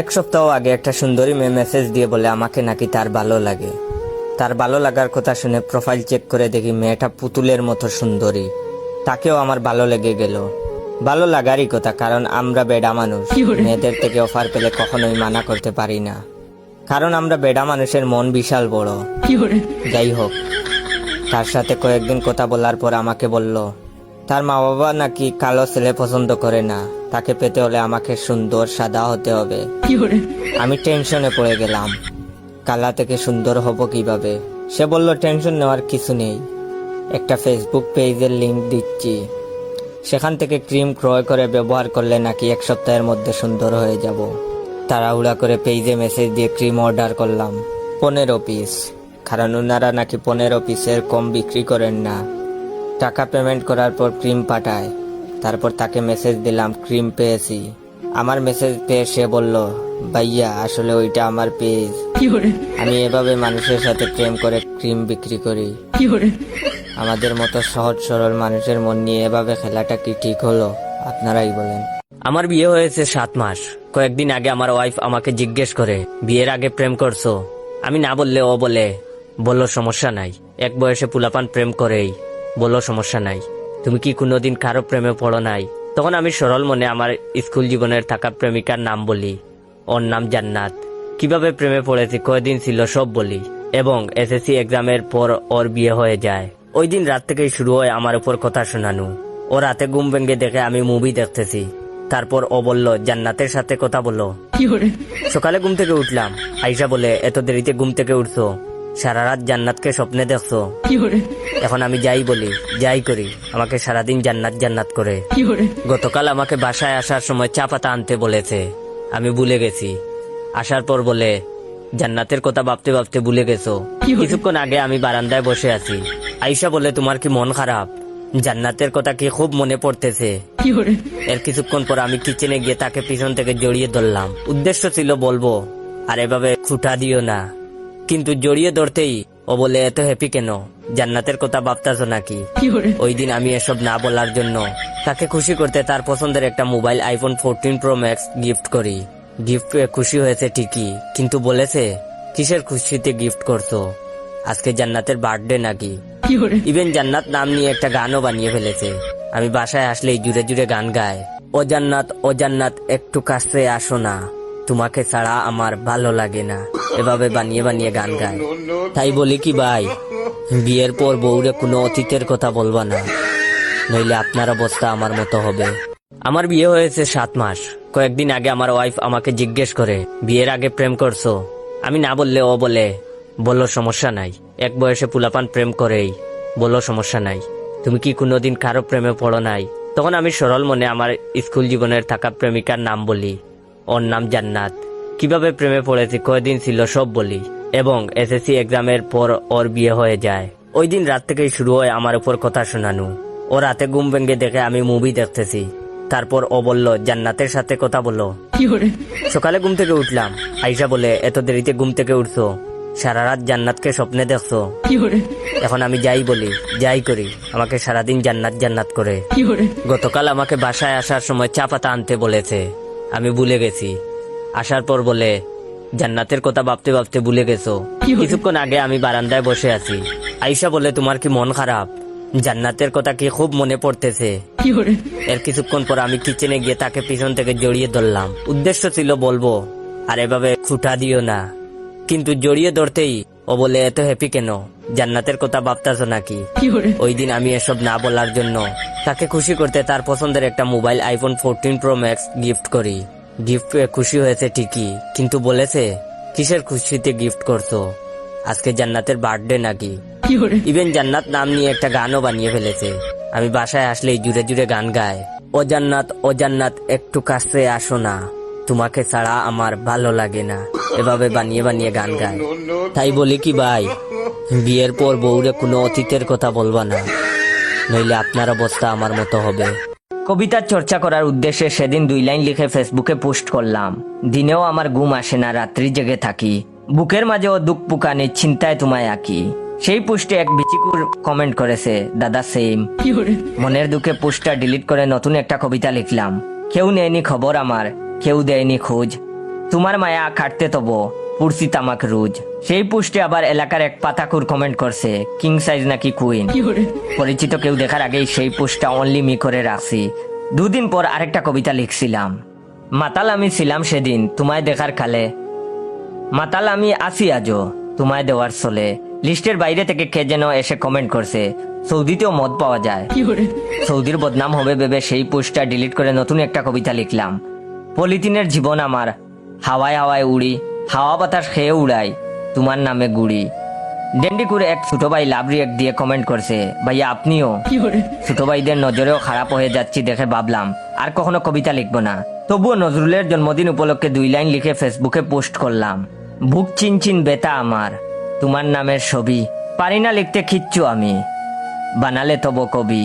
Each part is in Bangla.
এক সপ্তাহ আগে একটা সুন্দরী মেয়ে মেসেজ দিয়ে বলে আমাকে নাকি তার ভালো লাগে। তার ভালো লাগার কথা শুনে প্রোফাইল চেক করে দেখি মেয়েটা পুতুলের মতো সুন্দরী। তাকেও আমার ভালো লেগে গেল। ভালো লাগারই কথা কারণ আমরা বেডা মানুষ। মেয়েদের থেকে অফার পেলে কখনোই মানা করতে পারি না। কারণ আমরা বেডা মানুষের মন বিশাল বড়। যাই হোক তার সাথে কয়েকদিন কথা বলার পর আমাকে বলল তার মা বাবা নাকি কালো ছেলে পছন্দ করে না। তাকে পেতে হলে আমাকে সুন্দর সাদা হতে হবে। আমি টেনশনে পড়ে গেলাম। কালা থেকে সুন্দর হব কীভাবে? সে বলল টেনশন নেওয়ার কিছু নেই। একটা ফেসবুক পেজের লিংক দিচ্ছি। সেখান থেকে ক্রিম ক্রয় করে ব্যবহার করলে নাকি এক সপ্তাহের মধ্যে সুন্দর হয়ে যাব। তাড়াহুড়া করে পেজে মেসেজ দিয়ে ক্রিম অর্ডার করলাম। পনেরো পিস কারণ ওনারা নাকি পনেরো পিসের কম বিক্রি করেন না। টাকা পেমেন্ট করার পর ক্রিম পাঠায়। তারপর তাকে মেসেজ দিলাম ক্রিম পেয়েছি। আমার মেসেজ পেয়ে সে বলল ভাইয়া আসলে ওইটা আমার পেজ আমি এভাবে মানুষের সাথে প্রেম করে ক্রিম বিক্রি করি। আমাদের মতো সহজ সরল মানুষের মন নিয়ে এভাবে খেলাটা কি ঠিক হলো? আপনারাই বলেন। আমার বিয়ে হয়েছে সাত মাস। কয়েকদিন আগে আমার ওয়াইফ আমাকে জিজ্ঞেস করে বিয়ের আগে প্রেম করছ? আমি না বললে ও বলে বলল সমস্যা নাই। এক বয়সে পুলাপান প্রেম করেই বলল সমস্যা নাই। তুমি কি কোনোদিন কারও প্রেমে পড়ো নাই? তখন আমি সরল মনে আমার স্কুল জীবনের থাকা প্রেমিকার নাম বলি। ওর নাম জান্নাত। কীভাবে প্রেমে পড়েছি কয়দিন ছিল সব বলি। এবং এসএসসি এক্সামের পর ওর বিয়ে হয়ে যায়। ওই দিন রাত থেকেই শুরু হয় আমার উপর কথা শোনানো। ও রাতে ঘুম ভেঙে দেখে আমি মুভি দেখতেছি। তারপর ও বলল জান্নাতের সাথে কথা বলো। সকালে ঘুম থেকে উঠলাম। আইসা বলে এত দেরিতে ঘুম থেকে উঠছো। সারা রাত জান্নাতকে স্বপ্নে দেখছ। এখন আমি যাই বলি যাই করি। আমাকে সারাদিন জান্নাত জান্নাত করে। গতকাল আমাকে বাসায় আসার সময় চা পাতা আনতে বলেছে। আমি ভুলে গেছি। আসার পর বলে জান্নাতের কথা ভাবতে ভাবতে ভুলে গেছো। কিছুক্ষণ আগে আমি বারান্দায় বসে আছি। আইসা বলে তোমার কি মন খারাপ? জান্নাতের কথা কি খুব মনে পড়তেছে? এর কিছুক্ষণ পর আমি কিচেনে গিয়ে তাকে পিছন থেকে জড়িয়ে ধরলাম। উদ্দেশ্য ছিল বলব আর এভাবে খুঁটা দিও না। কিন্তু জড়িয়ে ধরতেই ও বলে এত হ্যাপি কেন? জান্নাতের কথা ভাবতাছ নাকি? ওই দিন আমি এসব না বলার জন্য তাকে খুশি করতে তার পছন্দের একটা mobile iPhone fourteen pro max gift করি। গিফট খুশি হয়েছে ঠিকই কিন্তু বলেছে কিসের খুশিতে গিফট করছ? আজকে জান্নাতের বার্থডে নাকি? ইভেন জান্নাত নাম নিয়ে একটা গানও বানিয়ে ফেলেছে। আমি বাসায় আসলেই জুড়ে জুড়ে গান গায় ও জান্নাত ও জান্নাত একটু কাছে আসো না। তোমাকে ছাড়া আমার ভালো লাগে না। এভাবে বানিয়ে বানিয়ে গান গায়। তাই বলি কি ভাই, বিয়ের পর বউরে কোনো অতীতের কথা বলবা না। নইলে আপনার অবস্থা আমার মতো হবে। আমার বিয়ে হয়েছে সাত মাস। কয়েকদিন আগে আমার ওয়াইফ আমাকে জিজ্ঞেস করে, বিয়ের আগে প্রেম করছ? আমি না বললে ও বলে বলল সমস্যা নাই। এক বয়সে পুলাপান প্রেম করেই বলল সমস্যা নাই। তুমি কি কোনোদিন কারও প্রেমে পড়ো নাই? তখন আমি সরল মনে আমার স্কুল জীবনের থাকা প্রেমিকার নাম বলি। ওর নাম জান্নাত। কীভাবে প্রেমে পড়েছি কয়দিন ছিল সব বলি এবং এসএসসি এক্সামের পর ওর বিয়ে হয়ে যায়। ওই দিন রাত থেকেই শুরু হয় আমার উপর কথা শোনানো। ও রাতে ঘুম ভেঙে দেখে আমি মুভি দেখতেছি। তারপর ও বলল জান্নাতের সাথে কথা বলো। সকালে ঘুম থেকে উঠলাম। আইসা বলে এত দেরিতে ঘুম থেকে উঠছো। সারা রাত জান্নাতকে স্বপ্নে দেখছ। এখন আমি যাই বলি যাই করি। আমাকে সারাদিন জান্নাত জান্নাত করে। গতকাল আমাকে বাসায় আসার সময় চা পাতা আনতে বলেছে। আমি ভুলে গেছি। আসার পর বলে জান্নাতের কথা ভাবতে ভাবতে ভুলে গেছো। কিছুক্ষণ আগে আমি বারান্দায় বসে আছি। আইসা বলে তোমার কি মন খারাপ? জান্নাতের কথা কি খুব মনে পড়তেছে? এর কিছুক্ষণ পর আমি কিচেনে গিয়ে তাকে পিছন থেকে জড়িয়ে ধরলাম। উদ্দেশ্য ছিল বলব আর এভাবে খুঁটা দিও না। কিন্তু জড়িয়ে ধরতেই ও বলে এত হ্যাপি কেন? জান্নাতের কথা ভাবতাছ নাকি? ওই দিন আমি এসব না বলার জন্য তাকে খুশি করতে তার পছন্দের একটা mobile iPhone fourteen pro max gift করি। গিফট খুশি হয়েছে ঠিকই কিন্তু বলেছে কিসের খুশিতে গিফট করছ? আজকে জান্নাতের বার্থডে নাকি? ইভেন জান্নাত নাম নিয়ে একটা গানও বানিয়ে ফেলেছে। আমি বাসায় আসলেই জুড়ে জুড়ে গান গায় ও জান্নাত ও জান্নাত একটু কাছে আসো না। তোমাকে ছাড়া আমার ভালো লাগে না। এভাবে বানিয়ে বানিয়ে গান গায় তাই বলি কি ভাই বিয়ের পর বউরে কোনো অতীতের কথা বলবা না। নইলে আপনার অবস্থা আমার মতো হবে। কবিতার চর্চা করার উদ্দেশ্যে সেদিন দুই লাইন লিখে ফেসবুকে পোস্ট করলাম। দিনেও আমার ঘুম আসে না রাত্রি জেগে থাকি। বুকের মাঝেও দুঃখ পুকানে চিন্তায় তোমায় আঁকি। সেই পোস্টে এক বিচিকুর কমেন্ট করেছে দাদা সেম মনের দুঃখে পোস্টটা ডিলিট করে নতুন একটা কবিতা লিখলাম। কেউ নেয়নি খবর আমার কেউ দেয়নি খোঁজ। তোমার মায়া খাটতে তব পুরসি তামাক রুজ। সেই পুষ্টে আবার এলাকার এক পাতাকুর কমেন্ট করছে কিং সাইজ নাকি কুইন পরিচিত কেউ দেখার আগেই সেই পোস্টটা অনলি মি করে রাখছি। দুদিন পর আরেকটা কবিতা লিখছিলাম মাতাল আমি ছিলাম সেদিন তোমায় দেখার কালে মাতাল আমি আসি আজও তোমায় দেওয়ার চলে। লিস্টের বাইরে থেকে কে যেন এসে কমেন্ট করছে সৌদিতেও মদ পাওয়া যায়। সৌদির বদনাম হবে ভেবে সেই পোস্টটা ডিলিট করে নতুন একটা কবিতা লিখলাম পলিথিনের জীবন আমার হাওয়ায় হাওয়ায় উড়ি হাওয়া বাতাস খেয়ে উড়াই। তোমার নামে গুড়ি। ডেন্ডিকুর এক ছোট ভাই লাভ রিয়েক্ট দিয়ে কমেন্ট করছে ভাইয়া আপনিও? ছোট ভাইদের নজরেও খারাপ হয়ে যাচ্ছি দেখে ভাবলাম আর কখনো কবিতা লিখব না। তবুও নজরুলের জন্মদিন উপলক্ষে দুই লাইন লিখে ফেসবুকে পোস্ট করলাম বুক চিন চিন বেতা আমার তোমার নামের ছবি পারি না লিখতে খিচ্ছু আমি বানালে তব কবি।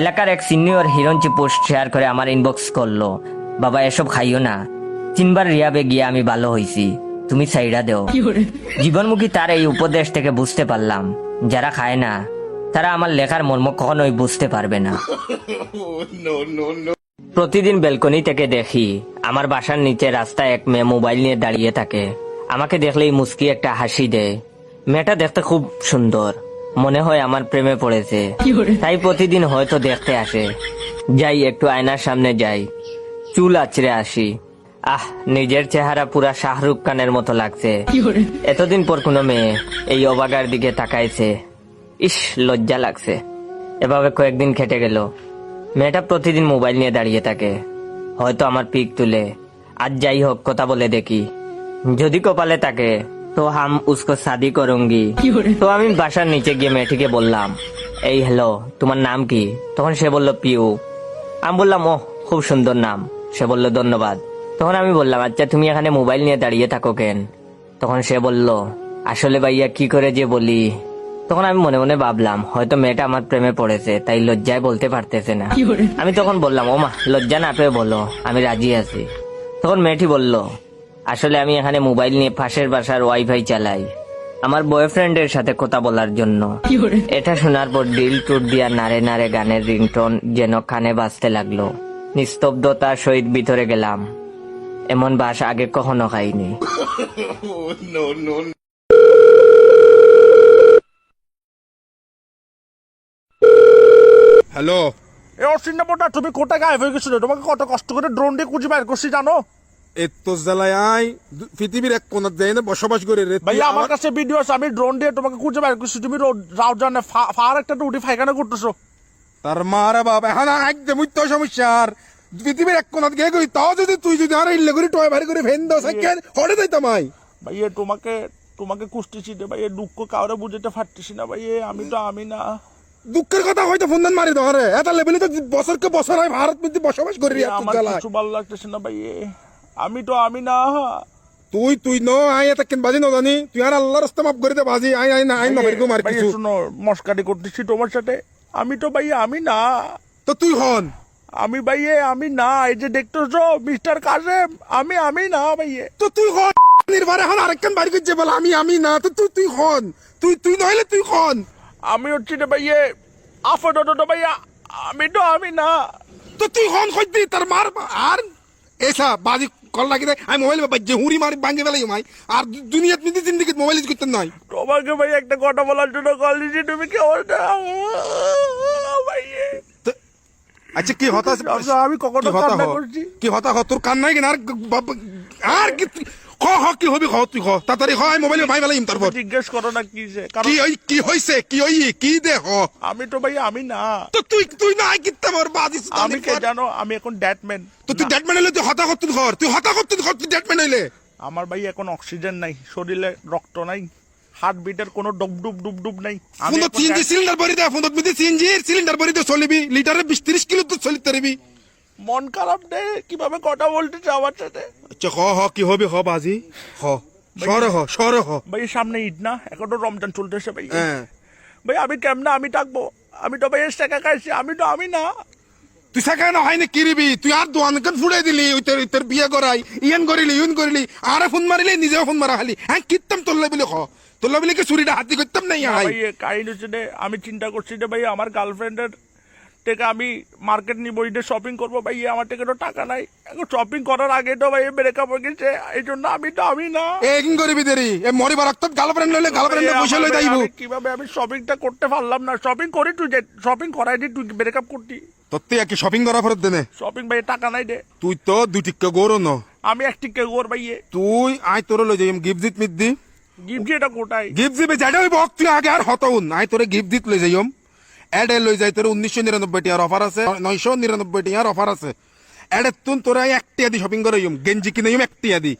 এলাকার এক সিনিয়র হিরঞ্চি পোস্ট শেয়ার করে আমার ইনবক্স করল বাবা এসব খাইও না তিনবার রিয়াবে গিয়ে আমি ভালো হইছি। তুমি সাইডা দেও। জীবনমুখী তার এই উপদেশ থেকে বুঝতে পারলাম। যারা খায় না তারা আমার লেখার মর্ম কখনোই বুঝতে পারবে না। প্রতিদিন বেলকনি থেকে দেখি আমার বাসার নিচে রাস্তায় এক মেয়ে মোবাইল নিয়ে দাঁড়িয়ে থাকে। আমাকে দেখলেই মুস্কি একটা হাসি দেয়। মেয়েটা দেখতে খুব সুন্দর মনে হয় আমার প্রেমে পড়েছে। তাই প্রতিদিন হয়তো দেখতে আসে। যাই একটু আয়নার সামনে যাই। চুল আছড়ে আসি। আহ নিজের চেহারা পুরা শাহরুখ খানের মতো লাগছে। এতদিন পর কোনো মেয়ে এই অবাগার দিকে তাকাইছে। ইস লজ্জা লাগছে। এভাবে কয়েকদিন খেটে গেল। মেয়েটা প্রতিদিন মোবাইল নিয়ে দাঁড়িয়ে থাকে। হয়তো আমার পিক তুলে। আজ যাই হোক কথা বলে দেখি। যদি কপালে থাকে তো হাম উসকো শাদি করুঙ্গি। তো আমি বাসার নিচে গিয়ে মেয়েটিকে বললাম এই হ্যালো তোমার নাম কি? তখন সে বলল পিউ। আমি বললাম ও খুব সুন্দর নাম। সে বলল ধন্যবাদ। তখন আমি বললাম আচ্ছা তুমি এখানে মোবাইল নিয়ে দাঁড়িয়ে থাকো কেন? তখন সে বলল আসলে ভাইয়া কি করে যে বলি? তখন আমি মনে মনে ভাবলাম হয়তো মেয়েটা আমার প্রেমে পড়েছে তাই লজ্জায় বলতে পারতেছে না। আমি তখন বললাম ও মা লজ্জা না পেয়ে বলো আমি রাজি আছি। তখন মেয়েটি বলল আসলে আমি এখানে মোবাইল নিয়ে পাশের বাসার ওয়াইফাই চালাই আমার বয়ফ্রেন্ডের সাথে কথা বলার জন্য। এটা শোনার পর ডিল টুট দিয়া নারে নারে গানের রিংটোন যেন কানে বাজতে লাগল। নিস্তব্ধতার সহিত ভিতরে গেলাম। এমন বাস আগে কখনো খাইনি হ্যালো এ অসিন্নাপটা তুমি কোথায় গায়েব হয়ে গেছিল? তোমাকে কত কষ্ট করে ড্রোন দিয়ে খুঁজে বের করছি জানো? এত জ্বালায় আই দু- পৃথিবীর এক কোনার যাই না বসবাস করে রে। ভাইয়া আমার কাছে ভিডিও আছে আমি ড্রোন দিয়ে তোমাকে খুঁজে বের করছি। তুমি রাউজানে ফার একটা উঠি ফাইখানা করতেছো। তার মারা বাপ এখন একদম সমস্যা আর পৃথিবীর এক কোনার গিয়ে কই তাও যদি তুই যদি আর ইল্লে করে টয় বাড়ি করে ফেন দাও সাইকেল হড়ে যাইতাম আই ভাইয়া তোমাকে তোমাকে কুষ্টিছি রে ভাইয়া দুঃখ কাউরে বুঝতে পারতেছি না ভাইয়া আমি তো আমি না। দুঃখের কথা হয়তো ফোন দেন মারি ধরে এত লেভেলে তো বছরকে বছর হয় ভারত মধ্যে বসবাস করি আমার কিছু ভালো লাগতেছে না ভাইয়া আমি তো আমি না। তুই তুই ন আই এত কেন বাজি ন জানি তুই আর আল্লাহ রাস্তা মাফ করে দে বাজি আই আই না আই না বেরকম আর ভাইয়া কিছু মস্কারি করতেছি তোমার সাথে। আমি তো ভাইয়া আমি না। তো তুই হন। আমি ভাইয়ে আমি না এই যে দেখতেছো মিস্টার কাসেম আমি আমি না ভাইয়ে। তো তুই হন নির্ভর এখন আরেকখান বাড়ি করছে বল আমি আমি না তো তুই তুই হন। তুই তুই নইলে তুই হন। আমি হচ্ছি রে ভাইয়ে আপাতত তো ভাইয়া আমি তো আমি না। তো তুই হন খুঁজবি তার মার আর? এসা বাজি কল লাগি দেয় আমি মোবাইল বাজে হুড়ি মারি ভাঙ্গে ফেলাই মাই। আর দু- দুনিয়াত মিদি জিন্দিগিত মোবাইল ইউজ করতে নয় তোমাকে ভাই একটা কথা বলার জন্য কল দিয়েছি তুমি কি অবস্থা ভাইয়ে তো- আচ্ছা কি হতাশ আচ্ছা, আমি কখনো কান্না করছি? কি হতা হ তোর কান নাই কিনা? আর আর কি হ কি হবি খ তুই তাড়াতাড়ি হ আমি মোবাইল ভাই ফেলাইম তারপর। জিজ্ঞেস করো না কি যে কি ওই কি হইছে? কি ওই কি দে হ? আমি তো ভাই আমি না। তো তুই তুই না কিত্তা মোর বাজি আমি কে জানো? আমি এখন ড্যাটম্যান তো তুই ডেট হইলে তুই হতা করতুন ঘর। তুই হতা করতুন ঘর তুই ডেট হইলে। আমার ভাই এখন অক্সিজেন নাই। শরীরে রক্ত নাই। হার্ট বিটের কোনো ডুব ডুব ডুব ডুব নাই। এখন সিএনজি সিলিন্ডার ভরি দে ফোনত মিদি সিএনজি সিলিন্ডার ভরি দে চলিবি। লিটারে বিশ তিরিশ কিলো তো চলিতে পারবি। মন খারাপ দে কীভাবে কথা বলতেছে আমার সাথে আচ্ছা হ হ কি হবে হ বাজি। হ সরে হ সরে হ। ভাই সামনে ঈদ না? এখন তো রমজান চলতেছে ভাই। হ্যাঁ। ভাই আমি কেমনে আমি থাকব? আমি তো ভাই টাকা খাইছি আমি তো আমি না। তুই সেখানে হয় না কিরিবি? তুই আর দোয়ান কেন ফুড়ে দিলি? উইতর উইতর বিয়ে করাই ইয়েন করিলি ইউন করিলি আরে ফোন মারিলি নিজেও ফোন মারা খালি। হ্যাঁ কিত্তাম তোল্লা বলে খ তোল্লা বলে কি চুরিটা হাতি করতাম নাই হাই ভাই কাহিনী হচ্ছে যে আমি চিন্তা করছি যে ভাই আমার গার্লফ্রেন্ডের থেকে আমি মার্কেট নিব এটা শপিং করব ভাই আমার থেকে তো টাকা নাই। এখন শপিং করার আগে তো ভাই ব্রেকআপ হয়ে গেছে এই জন্য আমি তো আমি না। এ কিং করবি দেরি? এ মরিবার রক্ত গার্লফ্রেন্ড লইলে গার্লফ্রেন্ড বসে লই যাইব। কীভাবে আমি শপিংটা করতে পারলাম না? শপিং করে তুই শপিং করাই দি তুই ব্রেকআপ করতি। তোর তুই একই শপিং করা ফেরত দেনে শপিং ভাই টাকা নাই দে। তুই তো দুই টিক্কা গৌর ন। আমি এক টিকে গোর ভাইয়ে তুই আই তোর লই যাইম গিফট দিত মিত দি। গিফট এটা কোটাই গিফট দিবে যাইডা হইব তুই আগে আর হতউন আই তোরে গিফট দিত লই যাইম। এড লই যাই তোর উনিশশো নিরানব্বই টিয়ার অফার আছে নয়শো নিরানব্বই টিয়ার অফার আছে। এডে তুন তোরা একটিয়া দি শপিং করে গেঞ্জি কিনে একটিয়া দি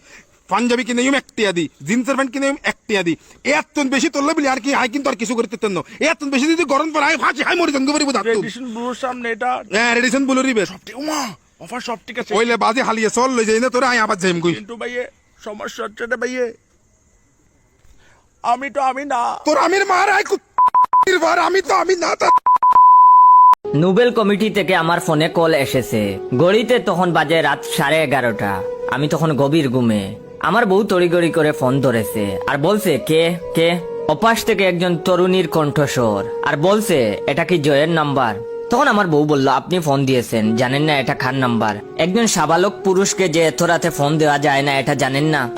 পাঞ্জাবি কিনে একটিয়া দি জিন্সের প্যান্ট কিনে একটিয়া দি এত বেশি তোরলে বলি আর কি হাই কিন্তু আর কিছু করতে তেন এত বেশি যদি গরম পর হাই ফাঁসি হাই মরি জঙ্গ পারিব দাঁত রেডিশন ব্লুর সামনে এটা হ্যাঁ রেডিসন বলে রিবে উমা অফার সব ঠিক আছে। ওইলে বাজে হালিয়ে চল লই যাই না তোরা আই আবার যাইম কই। কিন্তু ভাইয়ে সমস্যা হচ্ছে ভাইয়ে। আমি তো আমি না। তোর আমির মার আই কুত বার আমি তো আমি না তা নোবেল কমিটি থেকে আমার ফোনে কল এসেছে। গড়িতে তখন বাজে রাত সাড়ে এগারোটা। আমি তখন গভীর ঘুমে। আমার বউ তড়িগড়ি করে ফোন ধরেছে আর বলছে কে? কে? অপাশ থেকে একজন তরুণীর কণ্ঠস্বর। আর বলছে এটা কি জয়ের নাম্বার? তখন আমার বউ বলল আপনি ফোন দিয়েছেন জানেন না এটা খান নাম্বার একজন সাবালক পুরুষকে যে এত রাতে ফোন দেওয়া যায় না এটা জানেন না?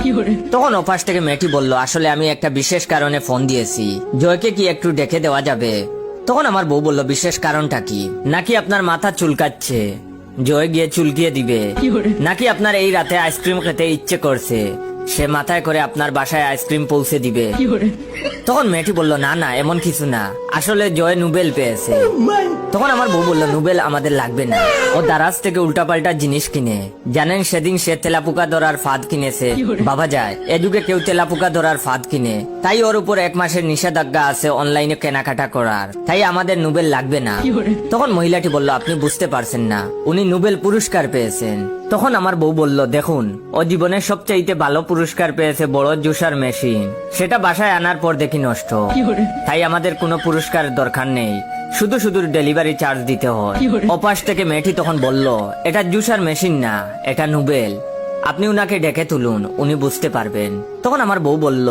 তখন অপাশ থেকে মেয়েটি বলল আসলে আমি একটা বিশেষ কারণে ফোন দিয়েছি। জয়কে কি একটু ডেকে দেওয়া যাবে? তখন আমার বউ বলল বিশেষ কারণটা কি? নাকি আপনার মাথা চুলকাচ্ছে? জয় গিয়ে চুলকিয়ে দিবে। নাকি আপনার এই রাতে আইসক্রিম খেতে ইচ্ছে করছে? সে মাথায় করে আপনার বাসায় আইসক্রিম পৌঁছে দিবে। তখন মেয়েটি বলল না না এমন কিছু না। আসলে জয় নুবেল পেয়েছে। তখন আমার বউ বলল নুবেল আমাদের লাগবে না। ও দারাজ থেকে উল্টাপাল্টা জিনিস কিনে। জানেন সেদিন সে তেলাপুকা ধরার ফাঁদ কিনেছে। বাবা যায় এ যুগে কেউ তেলাপুকা ধরার ফাঁদ কিনে। তাই ওর উপর এক মাসের নিষেধাজ্ঞা আছে অনলাইনে কেনাকাটা করার। তাই আমাদের নুবেল লাগবে না। তখন মহিলাটি বলল আপনি বুঝতে পারছেন না। উনি নোবেল পুরস্কার পেয়েছেন। তখন আমার বউ বলল দেখুন ও জীবনের সবচাইতে ভালো পুরস্কার পেয়েছে বড় জুসার মেশিন। সেটা বাসায় আনার পর দেখি নষ্ট। তাই আমাদের কোনো পুরস্কার দরকার নেই। শুধু শুধু ডেলিভারি চার্জ দিতে হয়। অপাশ থেকে মেয়েটি তখন বলল এটা জুসার মেশিন না এটা নোবেল আপনি উনাকে ডেকে তুলুন উনি বুঝতে পারবেন। তখন আমার বউ বলল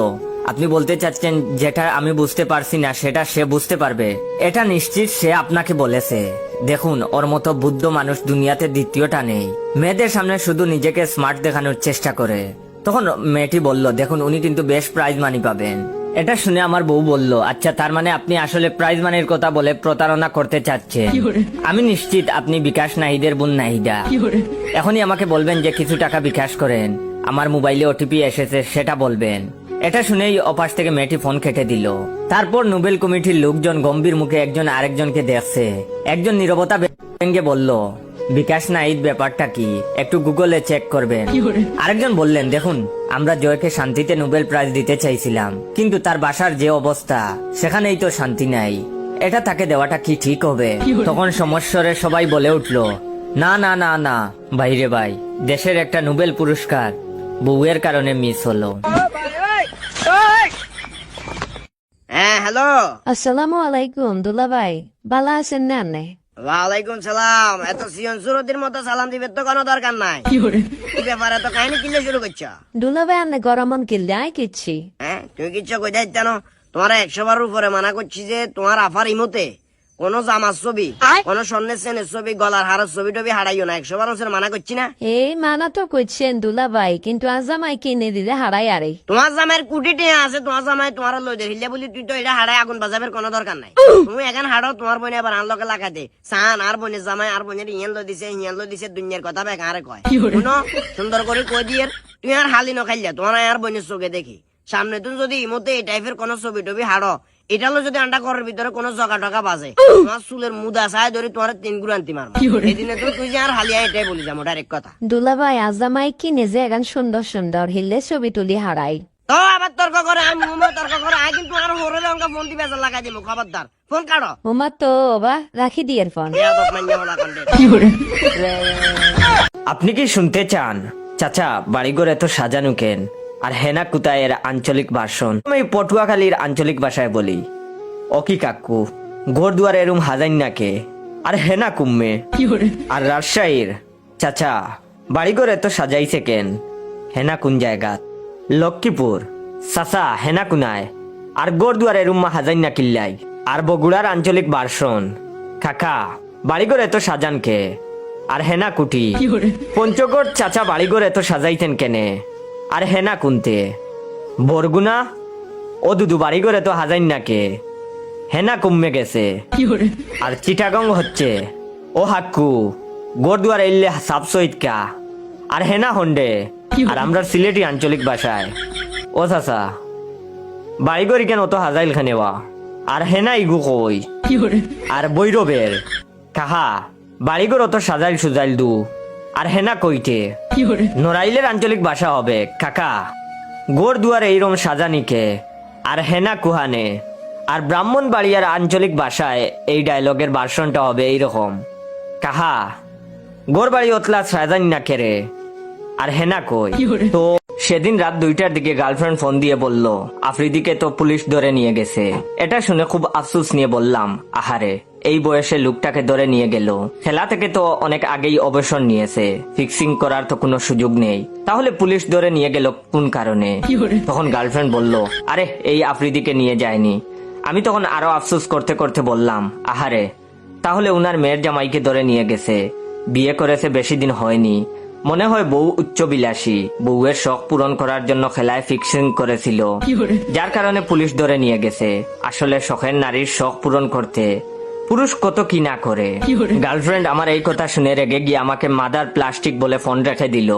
আপনি বলতে চাচ্ছেন যেটা আমি বুঝতে পারছি না সেটা সে বুঝতে পারবে। এটা নিশ্চিত সে আপনাকে বলেছে। দেখুন ওর মতো বুদ্ধ মানুষ দুনিয়াতে দ্বিতীয়টা নেই। মেয়েদের সামনে শুধু নিজেকে স্মার্ট দেখানোর চেষ্টা করে। তখন মেয়েটি বলল দেখুন উনি কিন্তু বেশ প্রাইজ মানি পাবেন। এটা শুনে আমার বউ বলল আচ্ছা তার মানে আপনি আসলে প্রাইজ মানির কথা বলে প্রতারণা করতে চাচ্ছেন? আমি নিশ্চিত আপনি বিকাশ নাহিদের বোন নাহিদা। এখনই আমাকে বলবেন যে কিছু টাকা বিকাশ করেন। আমার মোবাইলে ওটিপি এসেছে সেটা বলবেন। এটা শুনেই অপাশ থেকে মেয়েটি ফোন কেটে দিল। তারপর নোবেল কমিটির লোকজন গম্ভীর মুখে একজন আরেকজনকে দেখছে। একজন নীরবতা ভেঙে বলল বিকাশ নাইদ ব্যাপারটা কি? একটু গুগলে চেক করবেন। আরেকজন বললেন দেখুন আমরা জয়কে শান্তিতে নোবেল প্রাইজ দিতে চাইছিলাম কিন্তু তার বাসার যে অবস্থা সেখানেই তো শান্তি নাই। এটা তাকে দেওয়াটা কি ঠিক হবে? তখন সমস্যরে সবাই বলে উঠল না না না না ভাইরে ভাই দেশের একটা নোবেল পুরস্কার বউয়ের কারণে মিস হলো। হ্যাঁ হ্যালো। আসসালামু আলাইকুম দুলাভাই। বালা আছেন না নে ওয়ালাইকুম সালাম। এত সিয়ন সুরতির মতো সালাম দিবে তো কোনো দরকার নাই। কি ব্যাপার এত কাহিনী কিনলে শুরু করছ? দুলাভাই আনে গরমন কিনলে আয় কিচ্ছি। হ্যাঁ তুমি কিচ্ছু কই যাই জানো তোমার একশো বার উপরে মানা করছি যে তোমার আফার ইমতে। কোন জামার ছবি কোন স্বর্ণের ছবি গলার হারের ছবি টবি হারাইও না। একশো মানা করছি না? এই মানা তো করছেন দুলাভাই কিন্তু আজামাই কিনে দিলে হারাই আরে। তোমার জামাইয়ের কুটিতে আছে তোমার জামাই তোমার লই দে হিলে বলি তুই তো এটা হারাই আগুন বাজাবের কোনো দরকার নাই। তুমি এখন হাড়ো তোমার বোনে আবার আনলকে লাগাতে সান আর বোনের জামাই আর বোনের ইয়েন লো দিছে হিয়ান লো দিছে দুনিয়ার কথা বেক আরে কয়। শুনো সুন্দর করে কই দিয়ে তুই আর হালি নখাইলা তোমার আর বোনের চোখে দেখি। সামনে তুমি যদি ইমতে এই টাইপের কোন ছবি টবি হাড়ো এটা হলো যদি আন্ডা করার ভিতরে কোনো জগা টকা বাজে। তোমার চুলের মুদা চাই ধরে তোমার তিন গুরান্তি মারবো। এই দিনে তো তুই যে আর হালিয়া এটাই বলি যাব ডাইরেক্ট কথা। দুলাভাই আজামাই কিনে যে এখন সুন্দর সুন্দর হিলে ছবি তুলি হারাই। তো আবার তর্ক করে আমি তর্ক করে আই কিন্তু আর হরে অঙ্কা ফোন দিবে লাগাই দিব খবরদার। ফোন কাটো ওমা তো বা রাখি দিয়ে ফোন। আপনি কি শুনতে চান? চাচা বাড়িঘর এত সাজানো কেন? আর হেনা কুতায়ের আঞ্চলিক ভাষণ। আমি পটুয়াখালীর আঞ্চলিক ভাষায় বলি অকি কাকু ঘর দুয়ার এরুম হাজাইন নাকে আর হেনা কুম্মে আর রাজশাহীর চাচা বাড়িঘর এত সাজাইছে কেন? হেনা কোন জায়গাত লক্ষ্মীপুর চাচা হেনা কুনায় আর গড় দুয়ার এরুম হাজাইন না কিল্লাই। আর বগুড়ার আঞ্চলিক ভাষণ কাকা বাড়িঘর এত সাজান কে? আর হেনা কুটি পঞ্চগড় চাচা বাড়িঘর এত সাজাইতেন কেনে? আর হেনা কুনতে বরগুনা ও দুদু বাড়িঘর এত হাজাইন না কে হেনা কমে গেছে আর চিটাগং হচ্ছে। ও হাক্কু গোরদুয়ার এলে সাপ সহিতকা আর হেনা হন্ডে আর আমরা সিলেটি আঞ্চলিক ভাষায়। ও চাচা বাড়িঘর কেন অত হাজাইল খানেওয়া আর হেনা ইগু কই? আর বৈরবের কাহা বাড়িঘর অত সাজাইল সুজাইল দু। আর হেনা কইটে। নড়াইলের আঞ্চলিক ভাষা হবে কাকা। গোর দুয়ার এইরম সাজানিকে আর হেনা কুহানে। আর ব্রাহ্মণ বাড়িয়ার আঞ্চলিক ভাষায় এই ডায়লগের ভার্সনটা হবে এইরকম। কাহা গোর বাড়ি অতলা সাজানি না কেরে আর হেনা কই তো সেদিন রাত দুইটার দিকে গার্লফ্রেন্ড ফোন দিয়ে বলল আফ্রিদিকে তো পুলিশ ধরে নিয়ে গেছে। এটা শুনে খুব আফসুস নিয়ে বললাম আহারে। এই বয়সে লোকটাকে ধরে নিয়ে গেল। খেলা থেকে তো অনেক আগেই অবসর নিয়েছে। ফিক্সিং করার তো কোনো সুযোগ নেই। তাহলে পুলিশ ধরে নিয়ে গেল কোন কারণে? তখন গার্লফ্রেন্ড বলল আরে এই আফ্রিদিকে নিয়ে যায়নি। আমি তখন আরও আফসোস করতে করতে বললাম আহারে তাহলে উনার মেয়ের জামাইকে ধরে নিয়ে গেছে। বিয়ে করেছে বেশি দিন হয়নি। মনে হয় বউ উচ্চবিলাসী। বউয়ের শখ পূরণ করার জন্য খেলায় ফিক্সিং করেছিল। যার কারণে পুলিশ ধরে নিয়ে গেছে। আসলে শখের নারীর শখ পূরণ করতে পুরুষ কত কি না করে? গার্লফ্রেন্ড আমার এই কথা শুনে রেগে গিয়ে আমাকে মাদার প্লাস্টিক বলে ফোন রেখে দিল।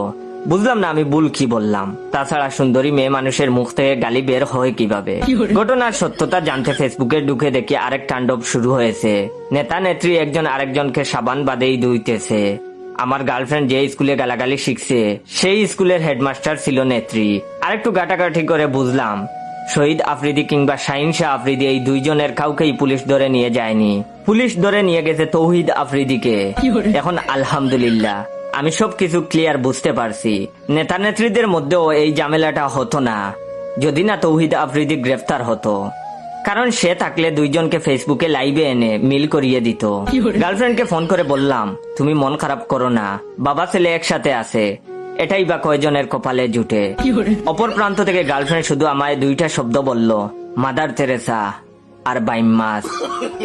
বুঝলাম না আমি ভুল কি বললাম। তাছাড়া সুন্দরী মেয়ে মানুষের মুখ থেকে গালি বের হয় কীভাবে? ঘটনার সত্যতা জানতে ফেসবুকে ঢুকে দেখি আরেক তাণ্ডব শুরু হয়েছে। নেতা নেত্রী একজন আরেকজনকে সাবান বাদেই দুইতেছে। আমার গার্লফ্রেন্ড যে স্কুলে গালাগালি শিখছে সেই স্কুলের হেডমাস্টার ছিল নেত্রী। আরেকটু গাটাগাটি করে বুঝলাম শহীদ আফ্রিদি কিংবা শাহিন শাহ আফ্রিদি এই দুইজনের কাউকেই পুলিশ ধরে নিয়ে যায়নি। পুলিশ ধরে নিয়ে গেছে তৌহিদ আফ্রিদিকে। এখন আলহামদুলিল্লাহ। আমি সবকিছু ক্লিয়ার বুঝতে পারছি। নেতা নেত্রীদের মধ্যেও এই ঝামেলাটা হতো না। যদি না তৌহিদ আফ্রিদি গ্রেফতার হতো। কারণ সে থাকলে দুইজনকে ফেসবুকে লাইভে এনে মিল করিয়ে দিত। গার্লফ্রেন্ডকে ফোন করে বললাম তুমি মন খারাপ করো না। বাবা ছেলে একসাথে আছে। এটাই বা কয়জনের কপালে জুটে? অপর প্রান্ত থেকে গার্লফ্রেন্ড শুধু আমায় দুইটা শব্দ বলল মাদার তেরেসা আর বাইম মাছ।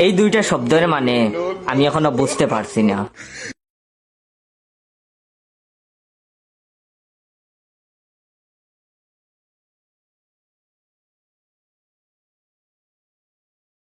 এই দুইটা শব্দের মানে আমি এখনও বুঝতে পারছি না।